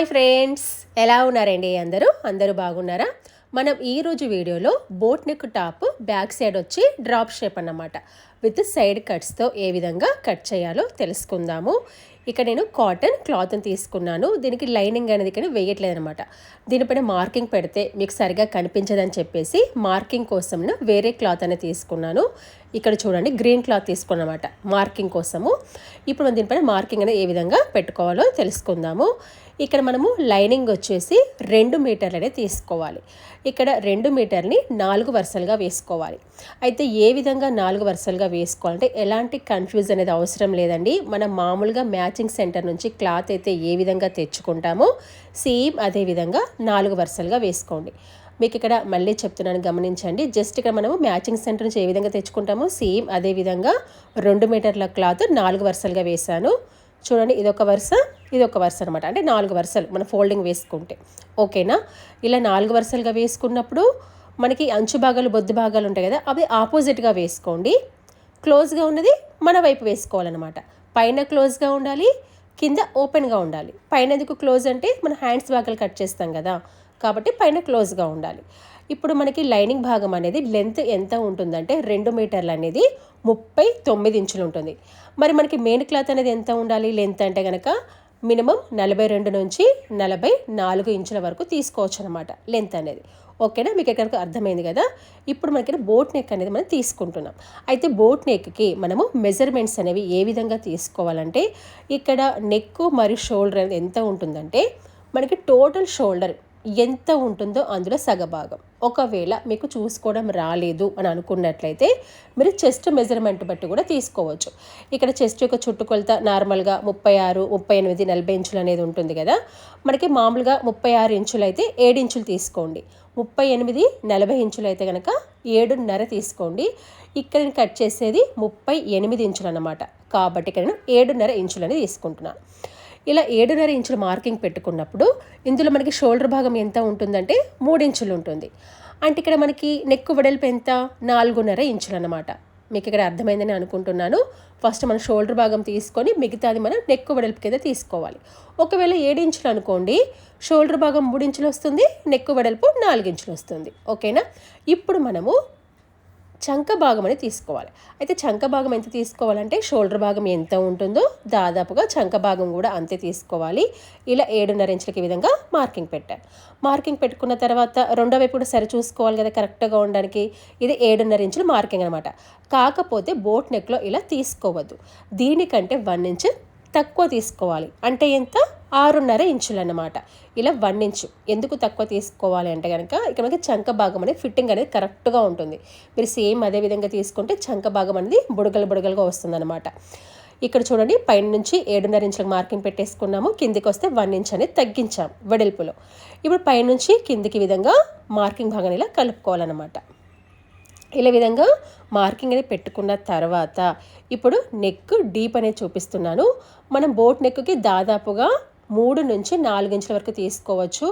Hi friends ఎలా ఉన్నారండి అందరూ? అందరూ బాగున్నారా? మనం ఈరోజు వీడియోలో boat neck top back side వచ్చి డ్రాప్ షేప్ అన్నమాట. విత్ సైడ్ కట్స్తో ఏ విధంగా కట్ చేయాలో తెలుసుకుందాము. ఇక్కడ నేను కాటన్ క్లాత్ని తీసుకున్నాను. దీనికి లైనింగ్ అనేది ఇక్కడ వేయట్లేదు అనమాట దీనిపైన మార్కింగ్ పెడితే మీకు సరిగా కనిపించదని చెప్పేసి మార్కింగ్ కోసం వేరే క్లాత్ అనేది తీసుకున్నాను. ఇక్కడ చూడండి గ్రీన్ క్లాత్ తీసుకున్నమాట మార్కింగ్ కోసము. ఇప్పుడు మనం దీనిపైన మార్కింగ్ అనేది ఏ విధంగా పెట్టుకోవాలో తెలుసుకుందాము. ఇక్కడ మనము లైనింగ్ వచ్చేసి రెండు మీటర్లనే తీసుకోవాలి. ఇక్కడ రెండు మీటర్ని నాలుగు వరుసలుగా వేసుకోవాలి. అయితే ఏ విధంగా నాలుగు వరుసలుగా వేసుకోవాలంటే ఎలాంటి కన్ఫ్యూజ్ అనేది అవసరం లేదండి. మనం మామూలుగా మ్యాచింగ్ సెంటర్ నుంచి క్లాత్ అయితే ఏ విధంగా తెచ్చుకుంటామో సేమ్ అదే విధంగా నాలుగు వరుసలుగా వేసుకోండి. మీకు ఇక్కడ మళ్ళీ చెప్తున్నాను గమనించండి. జస్ట్ ఇక్కడ మనము మ్యాచింగ్ సెంటర్ నుంచి ఏ విధంగా తెచ్చుకుంటామో సేమ్ అదే విధంగా రెండు మీటర్ల క్లాత్ నాలుగు వరుసలుగా వేశాను. చూడండి ఇదొక వరుస ఇదొక వరుస అనమాట అంటే నాలుగు వరుసలు మనం ఫోల్డింగ్ వేసుకుంటే. ఓకేనా? ఇలా నాలుగు వరుసలుగా వేసుకున్నప్పుడు మనకి అంచు భాగాలు బొద్దు భాగాలు ఉంటాయి కదా అవి ఆపోజిట్గా వేసుకోండి. క్లోజ్గా ఉన్నది మన వైపు వేసుకోవాలన్నమాట. పైన క్లోజ్గా ఉండాలి కింద ఓపెన్గా ఉండాలి. పైన ఎందుకు క్లోజ్ అంటే మన హ్యాండ్స్ భాగాలు కట్ చేస్తాం కదా కాబట్టి పైన క్లోజ్గా ఉండాలి. ఇప్పుడు మనకి లైనింగ్ భాగం అనేది లెంత్ ఎంత ఉంటుందంటే రెండు మీటర్లు అనేది ముప్పై తొమ్మిది ఇంచులు ఉంటుంది. మరి మనకి మెయిన్ క్లాత్ అనేది ఎంత ఉండాలి? లెంత్ అంటే కనుక మినిమం నలభై రెండు నుంచి నలభై నాలుగు ఇంచుల వరకు తీసుకోవచ్చు అనమాట లెంత్ అనేది. ఓకేనా మీకు ఎక్కడికి అర్థమైంది కదా? ఇప్పుడు మనకి బోట్ నెక్ అనేది మనం తీసుకుంటున్నాం. అయితే బోట్ నెక్కి మనము మెజర్మెంట్స్ అనేవి ఏ విధంగా తీసుకోవాలంటే ఇక్కడ నెక్ మరియు షోల్డర్ అనేది ఎంత ఉంటుందంటే మనకి టోటల్ షోల్డర్ ఎంత ఉంటుందో అందులో సగభాగం. ఒకవేళ మీకు చూసుకోవడం రాలేదు అని అనుకున్నట్లయితే మీరు చెస్ట్ మెజర్మెంట్ బట్టి కూడా తీసుకోవచ్చు. ఇక్కడ చెస్ట్ యొక్క చుట్టుకొలత నార్మల్గా ముప్పై ఆరు ముప్పై ఎనిమిది నలభై ఇంచులు అనేది ఉంటుంది కదా. మనకి మామూలుగా ముప్పై ఆరు ఇంచులు అయితే ఏడు ఇంచులు తీసుకోండి. ముప్పై ఎనిమిది నలభై ఇంచులు అయితే కనుక ఏడున్నర తీసుకోండి. ఇక్కడ నేను కట్ చేసేది ముప్పై ఎనిమిది ఇంచులు అనమాట కాబట్టి ఇక్కడ నేను ఏడున్నర ఇంచులు అనేది తీసుకుంటున్నాను. ఇలా ఏడున్నర ఇంచుల మార్కింగ్ పెట్టుకున్నప్పుడు ఇందులో మనకి షోల్డర్ భాగం ఎంత ఉంటుందంటే మూడు ఇంచులు ఉంటుంది. అంటే ఇక్కడ మనకి నెక్ వెడల్పు ఎంత? నాలుగున్నర ఇంచులు అనమాట మీకు ఇక్కడ అర్థమైందని అనుకుంటున్నాను. ఫస్ట్ మనం షోల్డర్ భాగం తీసుకొని మిగతాది మనం నెక్ వెడల్పు కింద తీసుకోవాలి. ఒకవేళ ఏడు ఇంచులు అనుకోండి షోల్డర్ భాగం మూడు ఇంచులు వస్తుంది నెక్ వెడల్పు నాలుగు ఇంచులు వస్తుంది. ఓకేనా ఇప్పుడు మనము చంక భాగం అని తీసుకోవాలి. అయితే చంక భాగం ఎంత తీసుకోవాలంటే షోల్డర్ భాగం ఎంత ఉంటుందో దాదాపుగా చంక భాగం కూడా అంతే తీసుకోవాలి. ఇలా ఏడున్నర ఇంచులకి విధంగా మార్కింగ్ పెట్టాను. మార్కింగ్ పెట్టుకున్న తర్వాత రెండో వైపు కూడా సరి చూసుకోవాలి కదా కరెక్ట్గా ఉండడానికి. ఇది ఏడున్నర ఇంచులు మార్కింగ్ అనమాట కాకపోతే బోట్ నెక్లో ఇలా తీసుకోవద్దు. దీనికంటే వన్ ఇంచ్ తక్కువ తీసుకోవాలి. అంటే ఎంత? ఆరున్నర ఇంచులు అనమాట ఇలా వన్ ఇంచు. ఎందుకు తక్కువ తీసుకోవాలి అంటే కనుక ఇక్కడ మనకి చంక భాగం అనేది ఫిట్టింగ్ అనేది కరెక్ట్గా ఉంటుంది. మీరు సేమ్ అదే విధంగా తీసుకుంటే చంక భాగం అనేది బుడగలు బుడగలుగా వస్తుందన్నమాట. ఇక్కడ చూడండి పైన నుంచి ఏడున్నర ఇంచులకు మార్కింగ్ పెట్టేసుకున్నాము. కిందికి వస్తే వన్ ఇంచ్ అనేది తగ్గించాం వెడల్పులో. ఇప్పుడు పైనుంచి కిందికి విధంగా మార్కింగ్ భాగాన్ని ఇలా కలుపుకోవాలన్నమాట. ఇలా విధంగా మార్కింగ్ అనేది పెట్టుకున్న తర్వాత ఇప్పుడు నెక్ డీప్ అనేది చూపిస్తున్నాను. మనం బోట్ నెక్కి దాదాపుగా మూడు నుంచి నాలుగించుల వరకు తీసుకోవచ్చు.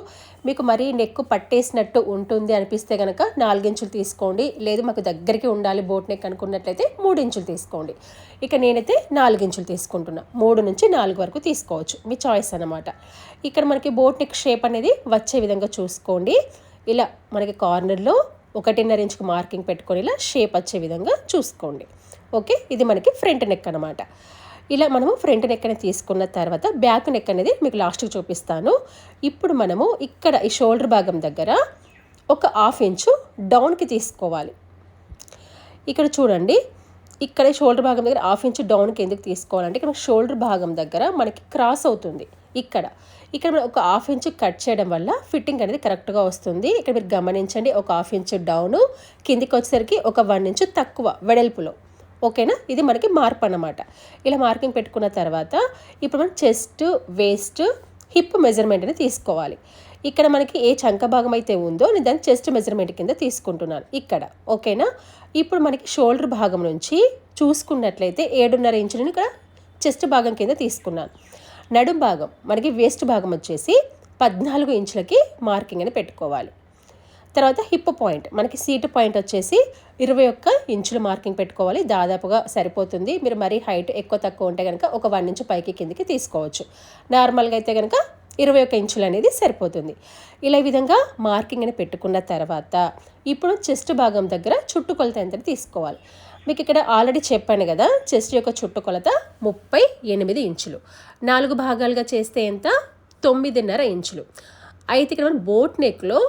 మీకు మరీ నెక్ పట్టేసినట్టు ఉంటుంది అనిపిస్తే కనుక నాలుగించులు తీసుకోండి. లేదు మాకు దగ్గరికి ఉండాలి బోట్ నెక్ అనుకున్నట్లయితే మూడు ఇంచులు తీసుకోండి. ఇక నేనైతే నాలుగించులు తీసుకుంటున్నా. మూడు నుంచి నాలుగు వరకు తీసుకోవచ్చు. మీ చాయిస్ అనమాట ఇక్కడ మనకి బోట్ నెక్ షేప్ అనేది వచ్చే విధంగా చూసుకోండి. ఇలా మనకి కార్నర్లో ఒకటిన్నర ఇంచుకు మార్కింగ్ పెట్టుకొని ఇలా షేప్ వచ్చే విధంగా చూసుకోండి. ఓకే? ఇది మనకి ఫ్రంట్ నెక్ అనమాట ఇలా మనము ఫ్రంట్ నెక్ అనేది తీసుకున్న తర్వాత బ్యాక్ నెక్ అనేది మీకు లాస్ట్కి చూపిస్తాను. ఇప్పుడు మనము ఇక్కడ ఈ షోల్డర్ భాగం దగ్గర ఒక హాఫ్ ఇంచు డౌన్కి తీసుకోవాలి. ఇక్కడ చూడండి ఇక్కడ షోల్డర్ భాగం దగ్గర హాఫ్ ఇంచ్ డౌన్కి ఎందుకు తీసుకోవాలంటే ఇక్కడ షోల్డర్ భాగం దగ్గర మనకి క్రాస్ అవుతుంది. ఇక్కడ ఇక్కడ మనం ఒక హాఫ్ ఇంచ్ కట్ చేయడం వల్ల ఫిట్టింగ్ అనేది కరెక్ట్గా వస్తుంది. ఇక్కడ మీరు గమనించండి ఒక హాఫ్ ఇంచ్ డౌను కిందికి వచ్చేసరికి ఒక వన్ ఇంచ్ తక్కువ వెడల్పులో. ఓకేనా? ఇది మనకి మార్పు అన్నమాట. ఇలా మార్కింగ్ పెట్టుకున్న తర్వాత ఇప్పుడు మనం చెస్ట్ వేస్ట్ హిప్ మెజర్మెంట్ అనేది తీసుకోవాలి. ఇక్కడ మనకి ఏ చంక భాగం అయితే ఉందో నేను దాన్ని చెస్ట్ మెజర్మెంట్ కింద తీసుకుంటున్నాను. ఇక్కడ ఓకేనా? ఇప్పుడు మనకి షోల్డర్ భాగం నుంచి చూసుకున్నట్లయితే ఏడున్నర ఇంచులను ఇక్కడ చెస్ట్ భాగం కింద తీసుకున్నాను. నడుం భాగం మనకి వేస్ట్ భాగం వచ్చేసి పద్నాలుగు ఇంచులకి మార్కింగ్ అని పెట్టుకోవాలి. తర్వాత హిప్ పాయింట్ మనకి సీట్ పాయింట్ వచ్చేసి ఇరవై ఒక్క ఇంచులు మార్కింగ్ పెట్టుకోవాలి. దాదాపుగా సరిపోతుంది. మీరు మరీ హైట్ ఎక్కువ తక్కువ ఉంటే కనుక ఒక వన్ ఇంచు పైకి కిందికి తీసుకోవచ్చు. నార్మల్గా అయితే కనుక ఇరవై ఒక ఇంచులు అనేది సరిపోతుంది. ఇలా ఈ విధంగా మార్కింగ్ అని పెట్టుకున్న తర్వాత ఇప్పుడు చెస్ట్ భాగం దగ్గర చుట్టుకొలత ఎంత తీసుకోవాలి. మీకు ఇక్కడ ఆల్రెడీ చెప్పాను కదా చెస్ట్ యొక్క చుట్టుకొలత ముప్పై ఎనిమిది ఇంచులు. నాలుగు భాగాలుగా చేస్తే ఎంత? తొమ్మిదిన్నర ఇంచులు. అయితే ఇక్కడ మనం బోట్ నెక్లో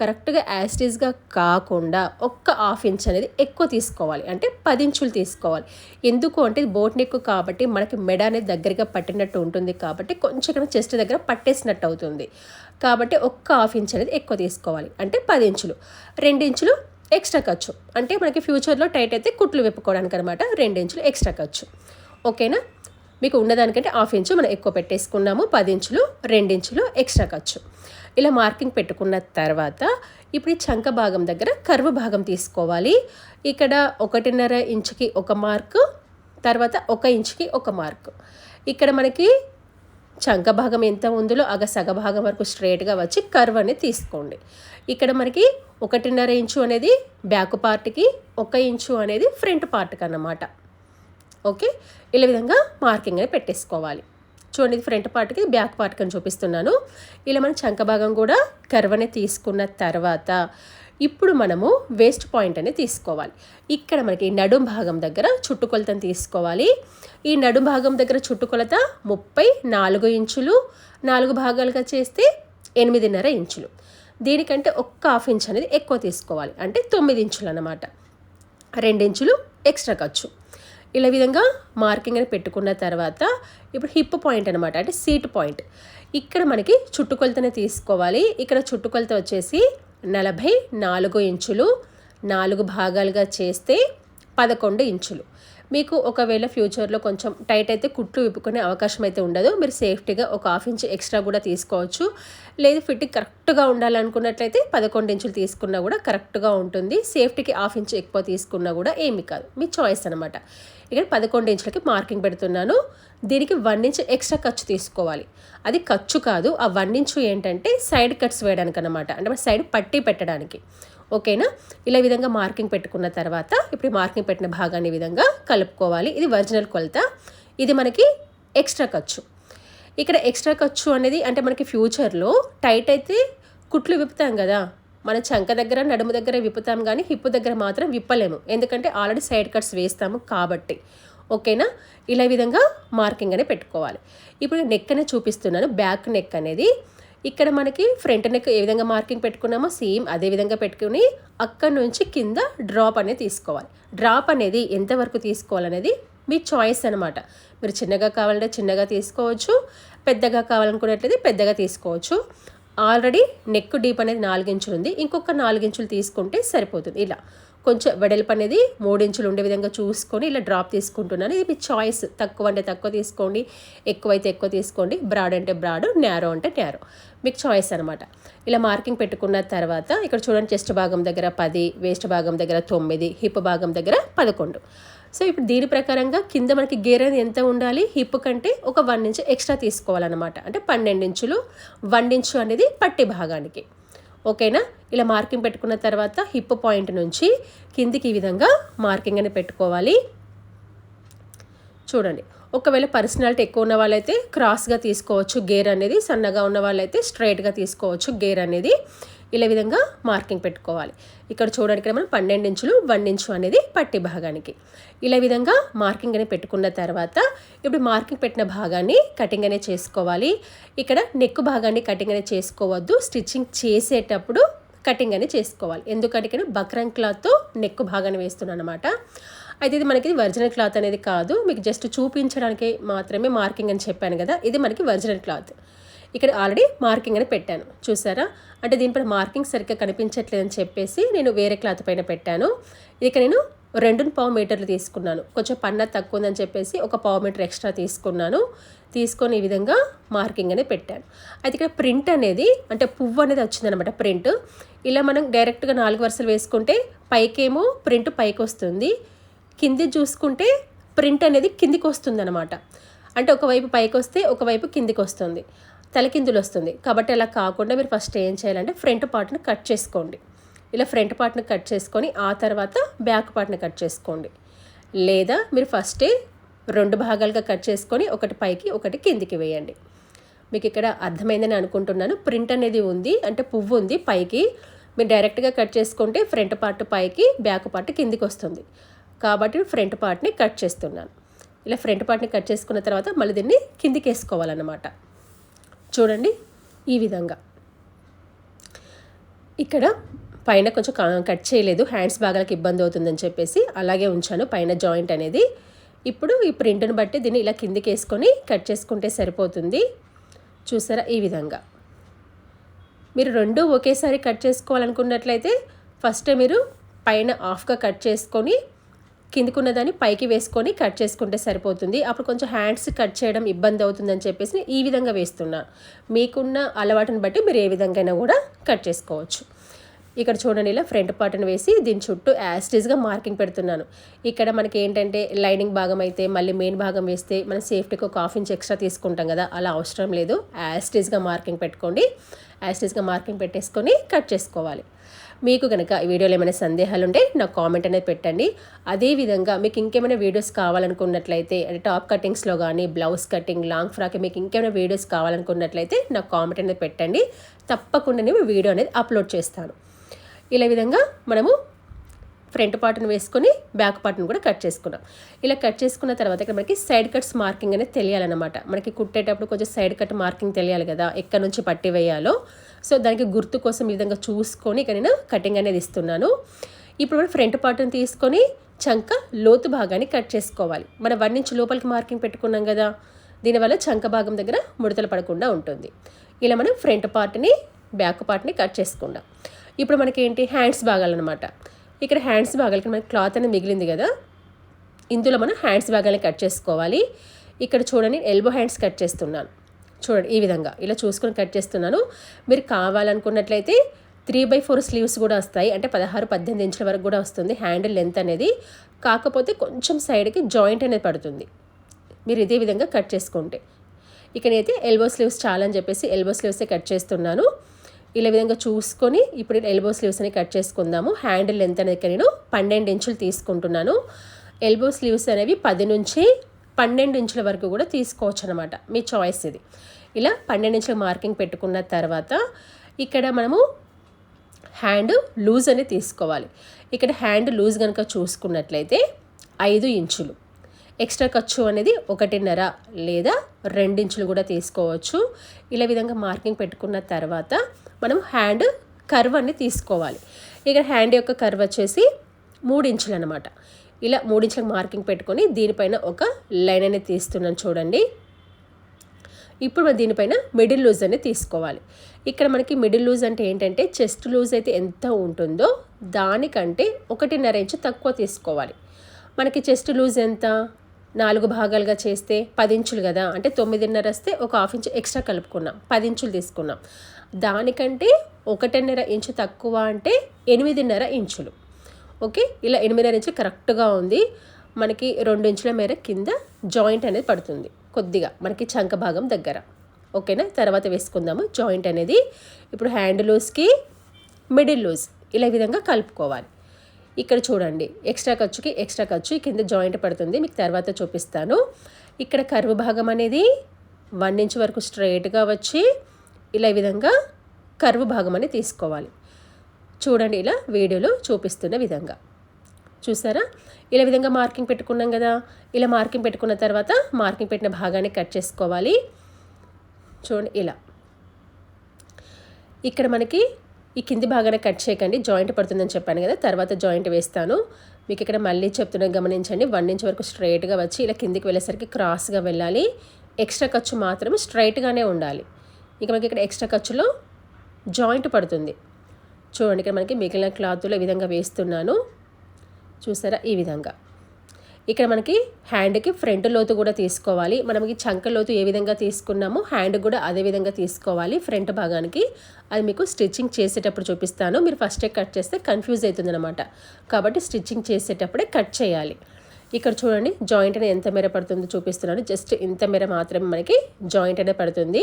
కరెక్ట్గా యాస్టీస్గా కాకుండా ఒక్క హాఫ్ ఇంచ్ అనేది ఎక్కువ తీసుకోవాలి. అంటే పది ఇంచులు తీసుకోవాలి. ఎందుకు అంటే ఇది బోట్ నెక్ కాబట్టి మనకి మెడ అనేది దగ్గరగా పట్టినట్టు ఉంటుంది కాబట్టి కొంచెం ఇక్కడ చెస్ట్ దగ్గర పట్టేసినట్టు అవుతుంది. కాబట్టి ఒక్క హాఫ్ ఇంచ్ అనేది ఎక్కువ తీసుకోవాలి. అంటే పది ఇంచులు. రెండు ఇంచులు ఎక్స్ట్రా ఖర్చు. అంటే మనకి ఫ్యూచర్లో టైట్ అయితే కుట్లు విప్పుకోవడానికి అనమాట రెండు ఇంచులు ఎక్స్ట్రా ఖర్చు. ఓకేనా? మీకు ఉన్నదానికంటే హాఫ్ ఇంచు మనం ఎక్కువ పెట్టేసుకున్నాము. పది ఇంచులు రెండించులు ఎక్స్ట్రా ఖర్చు. ఇలా మార్కింగ్ పెట్టుకున్న తర్వాత ఇప్పుడు ఈ చంక భాగం దగ్గర కర్వ్ భాగం తీసుకోవాలి. ఇక్కడ ఒకటిన్నర ఇంచుకి ఒక మార్క్ తర్వాత ఒక ఇంచుకి ఒక మార్క్. ఇక్కడ మనకి చంక భాగం ఎంత ఉందో అగ సగ భాగం వరకు స్ట్రైట్గా వచ్చి కర్వ్ అనేది తీసుకోండి. ఇక్కడ మనకి ఒకటిన్నర ఇంచు అనేది బ్యాక్ పార్ట్కి ఒక ఇంచు అనేది ఫ్రంట్ పార్ట్కి అన్నమాట. ఓకే? ఇలా విధంగా మార్కింగ్ అనేది పెట్టేసుకోవాలి. చూడండి ఫ్రంట్ పార్ట్కి బ్యాక్ పార్ట్కి అని చూపిస్తున్నాను. ఇలా మనం చంక భాగం కూడా కర్వ్ అనేది తీసుకున్న తర్వాత ఇప్పుడు మనము వేస్ట్ పాయింట్ అనేది తీసుకోవాలి. ఇక్కడ మనకి నడుం భాగం దగ్గర చుట్టుకొలతను తీసుకోవాలి. ఈ నడుం భాగం దగ్గర చుట్టుకొలత ముప్పై నాలుగు ఇంచులు నాలుగు భాగాలుగా చేస్తే ఎనిమిదిన్నర ఇంచులు. దీనికంటే ఒక్క హాఫ్ ఇంచ్ అనేది ఎక్కువ తీసుకోవాలి. అంటే తొమ్మిది ఇంచులు అన్నమాట. రెండించులు ఎక్స్ట్రా ఖర్చు. ఇలా విధంగా మార్కింగ్ అని పెట్టుకున్న తర్వాత ఇప్పుడు హిప్ పాయింట్ అనమాట అంటే సీట్ పాయింట్. ఇక్కడ మనకి చుట్టుకొలతనే తీసుకోవాలి. ఇక్కడ చుట్టుకొలత వచ్చేసి నలభై నాలుగు ఇంచులు నాలుగు భాగాలుగా చేస్తే పదకొండు ఇంచులు. మీకు ఒకవేళ ఫ్యూచర్లో కొంచెం టైట్ అయితే కుట్లు విప్పుకునే అవకాశం అయితే ఉండదు. మీరు సేఫ్టీగా ఒక హాఫ్ ఇంచ్ ఎక్స్ట్రా కూడా తీసుకోవచ్చు. లేదు ఫిట్టింగ్ కరెక్ట్గా ఉండాలనుకున్నట్లయితే పదకొండు ఇంచులు తీసుకున్నా కూడా కరెక్ట్గా ఉంటుంది. సేఫ్టీకి హాఫ్ ఇంచ్ ఎక్కువ తీసుకున్నా కూడా ఏమి కాదు. మీ చాయిస్ అనమాట ఇక్కడ పదకొండు ఇంచులకి మార్కింగ్ పెడుతున్నాను. దీనికి వన్ ఇంచ్ ఎక్స్ట్రా ఖర్చు తీసుకోవాలి. అది ఖర్చు కాదు. ఆ వన్ ఇంచు ఏంటంటే సైడ్ కట్స్ వేయడానికి అనమాట అంటే సైడ్ పట్టి పెట్టడానికి. ఓకేనా? ఇలా విధంగా మార్కింగ్ పెట్టుకున్న తర్వాత ఇప్పుడు మార్కింగ్ పెట్టిన భాగాన్ని విధంగా కలుపుకోవాలి. ఇది ఒరిజినల్ కొలత. ఇది మనకి ఎక్స్ట్రా ఖర్చు. ఇక్కడ ఎక్స్ట్రా ఖర్చు అనేది అంటే మనకి ఫ్యూచర్లో టైట్ అయితే కుట్లు విప్పుతాం కదా. మన చంక దగ్గర నడుము దగ్గర విప్పుతాం కానీ హిప్పు దగ్గర మాత్రం విప్పలేము. ఎందుకంటే ఆల్రెడీ సైడ్ కట్స్ వేస్తాము కాబట్టి. ఓకేనా? ఇలా విధంగా మార్కింగ్ అనేది పెట్టుకోవాలి. ఇప్పుడు నెక్ అనేది చూపిస్తున్నాను. బ్యాక్ నెక్ అనేది ఇక్కడ మనకి ఫ్రంట్ నెక్ ఏ విధంగా మార్కింగ్ పెట్టుకున్నామో సేమ్ అదే విధంగా పెట్టుకుని అక్కడ నుంచి కింద డ్రాప్ అనేది తీసుకోవాలి. డ్రాప్ అనేది ఎంతవరకు తీసుకోవాలనేది మీ చాయిస్ అనమాట మీరు చిన్నగా కావాలంటే చిన్నగా తీసుకోవచ్చు పెద్దగా కావాలనుకున్నట్లయితే పెద్దగా తీసుకోవచ్చు. ఆల్రెడీ నెక్ డీప్ అనేది నాలుగించులు ఉంది. ఇంకొక నాలుగించులు తీసుకుంటే సరిపోతుంది. ఇలా. కొంచెం వెడల్పు అనేది మూడించులు ఉండే విధంగా చూసుకొని ఇలా డ్రాప్ తీసుకుంటున్నాను. ఇది మీ చాయిస్ తక్కువ అంటే తక్కువ తీసుకోండి ఎక్కువైతే ఎక్కువ తీసుకోండి. బ్రాడ్ అంటే బ్రాడ్ నేరో అంటే నేరో మీకు చాయిస్ అనమాట ఇలా మార్కింగ్ పెట్టుకున్న తర్వాత ఇక్కడ చూడండి చెస్ట్ భాగం దగ్గర పది వేస్ట్ భాగం దగ్గర తొమ్మిది హిప్ భాగం దగ్గర పదకొండు. సో ఇప్పుడు దీని ప్రకారంగా కింద మనకి గేర్ అనేది ఎంత ఉండాలి? హిప్ కంటే ఒక వన్ ఇంచ్ ఎక్స్ట్రా తీసుకోవాలన్నమాట. అంటే పన్నెండు ఇంచులు వన్ ఇంచు అనేది పట్టి భాగానికి. ఓకేనా? ఇలా మార్కింగ్ పెట్టుకున్న తర్వాత హిప్ పాయింట్ నుంచి కిందికి ఈ విధంగా మార్కింగ్ అని పెట్టుకోవాలి. చూడండి. ఒకవేళ పర్సనాలిటీ ఎక్కువ ఉన్న వాళ్ళైతే క్రాస్గా తీసుకోవచ్చు. గేర్ అనేది సన్నగా ఉన్న వాళ్ళైతే స్ట్రైట్గా తీసుకోవచ్చు. గేర్ అనేది ఇలా విధంగా మార్కింగ్ పెట్టుకోవాలి. ఇక్కడ చూడడానికి మనం పన్నెండు ఇంచులు వన్ ఇంచు అనేది పట్టి భాగానికి. ఇలా విధంగా మార్కింగ్ అనేది పెట్టుకున్న తర్వాత ఇప్పుడు మార్కింగ్ పెట్టిన భాగాన్ని కటింగ్ అనేది చేసుకోవాలి. ఇక్కడ నెక్ భాగాన్ని కటింగ్ అనేది చేసుకోవద్దు. స్టిచ్చింగ్ చేసేటప్పుడు కటింగ్ అనేది చేసుకోవాలి. ఎందుకంటే ఇక్కడ బక్రం క్లాత్తో నెక్ భాగాన్ని వేస్తున్నాను అనమాట అయితే ఇది మనకి ఒరిజినల్ క్లాత్ అనేది కాదు. మీకు జస్ట్ చూపించడానికి మాత్రమే మార్కింగ్ అని చెప్పాను కదా. ఇది మనకి ఒరిజినల్ క్లాత్. ఇక్కడ ఆల్రెడీ మార్కింగ్ అని పెట్టాను. చూసారా? అంటే దీనిపైన మార్కింగ్ సరిగ్గా కనిపించట్లేదని చెప్పేసి నేను వేరే క్లాత్ పైన పెట్టాను. ఇక నేను రెండు పావు మీటర్లు తీసుకున్నాను. కొంచెం పన్న తక్కువ ఉందని చెప్పేసి ఒక పావు మీటర్ ఎక్స్ట్రా తీసుకున్నాను. తీసుకొని ఈ విధంగా మార్కింగ్ అనేది పెట్టాను. అయితే ఇక్కడ ప్రింట్ అనేది అంటే పువ్వు అనేది వచ్చిందనమాట ప్రింట్. ఇలా మనం డైరెక్ట్గా నాలుగు వరుసలు వేసుకుంటే పైకేమో ప్రింట్ పైకి వస్తుంది. కింది చూసుకుంటే ప్రింట్ అనేది కిందికి వస్తుంది అనమాట అంటే ఒకవైపు పైకి వస్తే ఒకవైపు కిందికి వస్తుంది. తలకిందులు వస్తుంది కాబట్టి అలా కాకుండా మీరు ఫస్ట్ ఏం చేయాలంటే ఫ్రంట్ పార్ట్ని కట్ చేసుకోండి. ఇలా ఫ్రంట్ పార్ట్ని కట్ చేసుకొని ఆ తర్వాత బ్యాక్ పార్ట్ని కట్ చేసుకోండి. లేదా మీరు ఫస్టే రెండు భాగాలుగా కట్ చేసుకొని ఒకటి పైకి ఒకటి కిందికి వేయండి. మీకు ఇక్కడ అర్థమైందని అనుకుంటున్నాను. ప్రింట్ అనేది ఉంది అంటే పువ్వు ఉంది పైకి. మీరు డైరెక్ట్గా కట్ చేసుకుంటే ఫ్రంట్ పార్ట్ పైకి బ్యాక్ పార్ట్ కిందికి వస్తుంది కాబట్టి ఫ్రంట్ పార్ట్ని కట్ చేస్తున్నాను. ఇలా ఫ్రంట్ పార్ట్ని కట్ చేసుకున్న తర్వాత మళ్ళీ దీన్ని కిందికి వేసుకోవాలన్నమాట చూడండి ఈ విధంగా. ఇక్కడ పైన కొంచెం కట్ చేయలేదు హ్యాండ్స్ భాగాలకు ఇబ్బంది అవుతుందని చెప్పేసి అలాగే ఉంచాను పైన జాయింట్ అనేది. ఇప్పుడు ఈ ప్రింట్ని బట్టి దీన్ని ఇలా కిందికి వేసుకొని కట్ చేసుకుంటే సరిపోతుంది. చూసారా ఈ విధంగా. మీరు రెండు ఒకేసారి కట్ చేసుకోవాలనుకున్నట్లయితే ఫస్ట్ మీరు పైన ఆఫ్గా కట్ చేసుకొని కిందికున్న దాన్ని పైకి వేసుకొని కట్ చేసుకుంటే సరిపోతుంది. అప్పుడు కొంచెం హ్యాండ్స్ కట్ చేయడం ఇబ్బంది అవుతుందని చెప్పేసి ఈ విధంగా వేస్తున్నాను మీకున్న అలవాటుని బట్టి మీరు ఏ విధంగా కూడా కట్ చేసుకోవచ్చు. ఇక్కడ చూడండి ఇలా ఫ్రంట్ పార్ట్ని వేసి దీని చుట్టూ యాస్టీజ్గా మార్కింగ్ పెడుతున్నాను. ఇక్కడ మనకి ఏంటంటే లైనింగ్ భాగం అయితే మళ్ళీ మెయిన్ భాగం వేస్తే మనం సేఫ్టీకి ఒక హాఫ్ ఇంచ్ ఎక్స్ట్రా తీసుకుంటాం కదా అలా అవసరం లేదు. యాస్టీజ్గా మార్కింగ్ పెట్టుకోండి. యాస్టీజ్గా మార్కింగ్ పెట్టేసుకొని కట్ చేసుకోవాలి. మీకు కనుక ఈ వీడియోలో ఏమైనా సందేహాలు ఉంటే నాకు కామెంట్ అనేది పెట్టండి. అదేవిధంగా మీకు ఇంకేమైనా వీడియోస్ కావాలనుకున్నట్లయితే అంటే టాప్ కటింగ్స్లో కానీ బ్లౌజ్ కటింగ్ లాంగ్ ఫ్రాక్ మీకు ఇంకేమైనా వీడియోస్ కావాలనుకున్నట్లయితే నాకు కామెంట్ అనేది పెట్టండి. తప్పకుండా నేను వీడియో అనేది అప్లోడ్ చేస్తాను. ఇలా విధంగా మనము ఫ్రంట్ పార్ట్ని వేసుకొని బ్యాక్ పార్ట్ని కూడా కట్ చేసుకున్నాం. ఇలా కట్ చేసుకున్న తర్వాత ఇక్కడ మనకి సైడ్ కట్స్ మార్కింగ్ అనేది తెలియాలన్నమాట. మనకి కుట్టేటప్పుడు కొంచెం సైడ్ కట్ మార్కింగ్ తెలియాలి కదా ఎక్కడి నుంచి పట్టి వేయాలో. సో దానికి గుర్తు కోసం ఈ విధంగా చూసుకొని ఇక నేను కటింగ్ అనేది ఇస్తున్నాను. ఇప్పుడు మనం ఫ్రంట్ పార్ట్ని తీసుకొని చంక లోతు భాగాన్ని కట్ చేసుకోవాలి. మనం వన్ ఇంచ్ లోపలికి మార్కింగ్ పెట్టుకున్నాం కదా దీనివల్ల చంక భాగం దగ్గర ముడతలు పడకుండా ఉంటుంది. ఇలా మనం ఫ్రంట్ పార్ట్ని బ్యాక్ పార్ట్ని కట్ చేసుకుందాం. ఇప్పుడు మనకి ఏంటి హ్యాండ్స్ భాగాలన్నమాట. ఇక్కడ హ్యాండ్స్ భాగాలకి మనకి క్లాత్ అనేది మిగిలింది కదా. ఇందులో మనం హ్యాండ్స్ భాగాలని కట్ చేసుకోవాలి. ఇక్కడ చూడండి ఎల్బో హ్యాండ్స్ కట్ చేస్తున్నాను. చూడండి ఈ విధంగా ఇలా చూసుకొని కట్ చేస్తున్నాను. మీరు కావాలనుకున్నట్లయితే త్రీ బై ఫోర్ స్లీవ్స్ కూడా వస్తాయి. అంటే పదహారు పద్దెనిమిది ఇంచుల వరకు కూడా వస్తుంది హ్యాండిల్ లెంత్ అనేది. కాకపోతే కొంచెం సైడ్కి జాయింట్ అనేది పడుతుంది. మీరు ఇదే విధంగా కట్ చేసుకుంటే. ఇక్కడైతే ఎల్బో స్లీవ్స్ చాలా అని చెప్పేసి ఎల్బో స్లీవ్సే కట్ చేస్తున్నాను. ఇలా విధంగా చూసుకొని ఇప్పుడు ఎల్బో స్లీవ్స్ అని కట్ చేసుకుందాము. హ్యాండిల్ లెంత్ అనేది నేను పన్నెండు ఇంచులు తీసుకుంటున్నాను. ఎల్బో స్లీవ్స్ అనేవి పది నుంచి పన్నెండు ఇంచుల వరకు కూడా తీసుకోవచ్చు అనమాట మీ చాయిస్ ఇది. ఇలా పన్నెండు ఇంచుల మార్కింగ్ పెట్టుకున్న తర్వాత ఇక్కడ మనము హ్యాండ్ లూజ్ అనేది తీసుకోవాలి. ఇక్కడ హ్యాండ్ లూజ్ కనుక చూసుకున్నట్లయితే ఐదు ఇంచులు. ఎక్స్ట్రా ఖర్చు అనేది ఒకటిన్నర లేదా రెండించులు కూడా తీసుకోవచ్చు. ఇలా విధంగా మార్కింగ్ పెట్టుకున్న తర్వాత మనం హ్యాండ్ కర్వ్ అని తీసుకోవాలి. ఇక్కడ హ్యాండ్ యొక్క కర్వ్ వచ్చేసి మూడు ఇంచులు అనమాట ఇలా మూడించులకు మార్కింగ్ పెట్టుకొని దీనిపైన ఒక లైన్ అనేది తీస్తున్నాను చూడండి. ఇప్పుడు మనం దీనిపైన మిడిల్ లూజ్ అనేది తీసుకోవాలి. ఇక్కడ మనకి మిడిల్ లూజ్ అంటే ఏంటంటే చెస్ట్ లూజ్ అయితే ఎంత ఉంటుందో దానికంటే ఒకటిన్నర ఇంచు తక్కువ తీసుకోవాలి. మనకి చెస్ట్ లూజ్ ఎంత? నాలుగు భాగాలుగా చేస్తే పది ఇంచులు కదా? అంటే తొమ్మిదిన్నర వస్తే ఒక హాఫ్ ఇంచ్ ఎక్స్ట్రా కలుపుకున్నాం. పది ఇంచులు తీసుకున్నాం. దానికంటే ఒకటిన్నర ఇంచు తక్కువ అంటే ఎనిమిదిన్నర ఇంచులు. ఓకే? ఇలా ఎనిమిదిన్నర ఇంచు కరెక్ట్గా ఉంది. మనకి రెండు ఇంచుల మేర కింద జాయింట్ అనేది పడుతుంది కొద్దిగా మనకి చంక భాగం దగ్గర. ఓకేనా? తర్వాత వేసుకుందాము. జాయింట్ అనేది ఇప్పుడు హ్యాండ్ లూజ్కి మిడిల్ లూజ్ ఇలా విధంగా కలుపుకోవాలి. ఇక్కడ చూడండి ఎక్స్ట్రా ఖర్చుకి ఎక్స్ట్రా ఖర్చు కింద జాయింట్ పడుతుంది. మీకు తర్వాత చూపిస్తాను. ఇక్కడ కరువు భాగం అనేది వన్ ఇంచ్ వరకు స్ట్రైట్గా వచ్చి ఇలా ఈ విధంగా కరువు భాగం అని తీసుకోవాలి. చూడండి ఇలా వీడియోలో చూపిస్తున్న విధంగా. చూసారా? ఇలా విధంగా మార్కింగ్ పెట్టుకున్నాం కదా. ఇలా మార్కింగ్ పెట్టుకున్న తర్వాత మార్కింగ్ పెట్టిన భాగాన్ని కట్ చేసుకోవాలి. చూడండి ఇలా. ఇక్కడ మనకి ఈ కింది భాగాన్ని కట్ చేయకండి. జాయింట్ పడుతుందని చెప్పాను కదా. తర్వాత జాయింట్ వేస్తాను. మీకు ఇక్కడ మళ్ళీ చెప్తున్నా గమనించండి. వన్ ఇంచ్ వరకు స్ట్రైట్గా వచ్చి ఇలా కిందికి వెళ్ళేసరికి క్రాస్గా వెళ్ళాలి. ఎక్స్ట్రా ఖర్చు మాత్రం స్ట్రైట్గానే ఉండాలి. ఇక మనకి ఇక్కడ ఎక్స్ట్రా ఖర్చులో జాయింట్ పడుతుంది. చూడండి ఇక్కడ మనకి మిగిలిన క్లాత్లో ఈ విధంగా వేస్తున్నాను. చూసారా? ఈ విధంగా. ఇక్కడ మనకి హ్యాండ్కి ఫ్రంట్ లోతు కూడా తీసుకోవాలి. మనకి చంక లోతు ఏ విధంగా తీసుకున్నామో హ్యాండ్ కూడా అదే విధంగా తీసుకోవాలి ఫ్రంట్ భాగానికి. అది మీకు స్టిచ్చింగ్ చేసేటప్పుడు చూపిస్తాను. మీరు ఫస్టే కట్ చేస్తే కన్ఫ్యూజ్ అవుతుందన్నమాట. కాబట్టి స్టిచ్చింగ్ చేసేటప్పుడే కట్ చేయాలి. ఇక్కడ చూడండి జాయింట్ అనేది ఎంత మేర పడుతుందో చూపిస్తున్నాను. జస్ట్ ఇంత మేర మాత్రమే మనకి జాయింట్ అనేది పడుతుంది.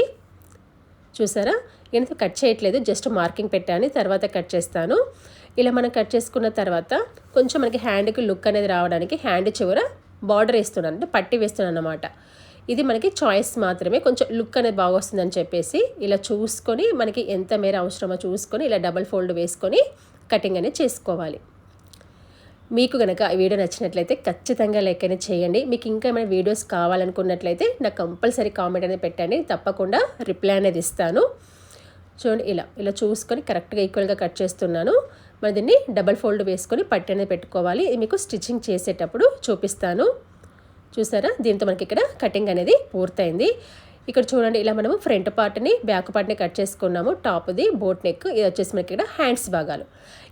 చూసారా? నేను కట్ చేయట్లేదు జస్ట్ మార్కింగ్ పెట్టాను తర్వాత కట్ చేస్తాను. ఇలా మనం కట్ చేసుకున్న తర్వాత కొంచెం మనకి హ్యాండ్కి లుక్ అనేది రావడానికి హ్యాండ్ చివర బార్డర్ వేస్తున్నాను అంటే పట్టి వేస్తున్నాను అనమాట ఇది మనకి చాయిస్ మాత్రమే కొంచెం లుక్ అనేది బాగా వస్తుందని చెప్పేసి ఇలా చూసుకొని మనకి ఎంత మేర అవసరమో చూసుకొని ఇలా డబల్ ఫోల్డ్ వేసుకొని కటింగ్ అనేది చేసుకోవాలి. మీకు కనుక ఈ వీడియో నచ్చినట్లయితే ఖచ్చితంగా లైక్ అనేది చేయండి. మీకు ఇంకా ఏమైనా వీడియోస్ కావాలనుకున్నట్లయితే నాకు కంపల్సరీ కామెంట్ అనేది పెట్టండి. తప్పకుండా రిప్లై అనేది ఇస్తాను. చూడండి ఇలా ఇలా చూసుకొని కరెక్ట్గా ఈక్వల్గా కట్ చేస్తున్నాను. మరి దీన్ని డబల్ ఫోల్డ్ వేసుకొని పట్టి అనేది పెట్టుకోవాలి. మీకు స్టిచ్చింగ్ చేసేటప్పుడు చూపిస్తాను. చూసారా? దీంతో మనకి ఇక్కడ కటింగ్ అనేది పూర్తయింది. ఇక్కడ చూడండి ఇలా మనము ఫ్రంట్ పార్ట్ని బ్యాక్ పార్ట్ని కట్ చేసుకున్నాము. టాప్ది బోట్ నెక్. ఇది వచ్చేసి మనకి ఇక్కడ హ్యాండ్స్ భాగాలు.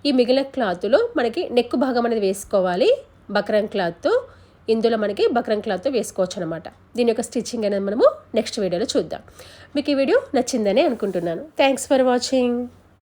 ఈ మిగిలిన క్లాత్లో మనకి నెక్ భాగం అనేది వేసుకోవాలి. బక్రం క్లాత్తో ఇందులో మనకి బక్రం క్లాత్ వేసుకోవచ్చు అనమాట దీని యొక్క స్టిచ్చింగ్ అనేది మనము నెక్స్ట్ వీడియోలో చూద్దాం. మీకు ఈ వీడియో నచ్చిందని అనుకుంటున్నాను. Thanks for watching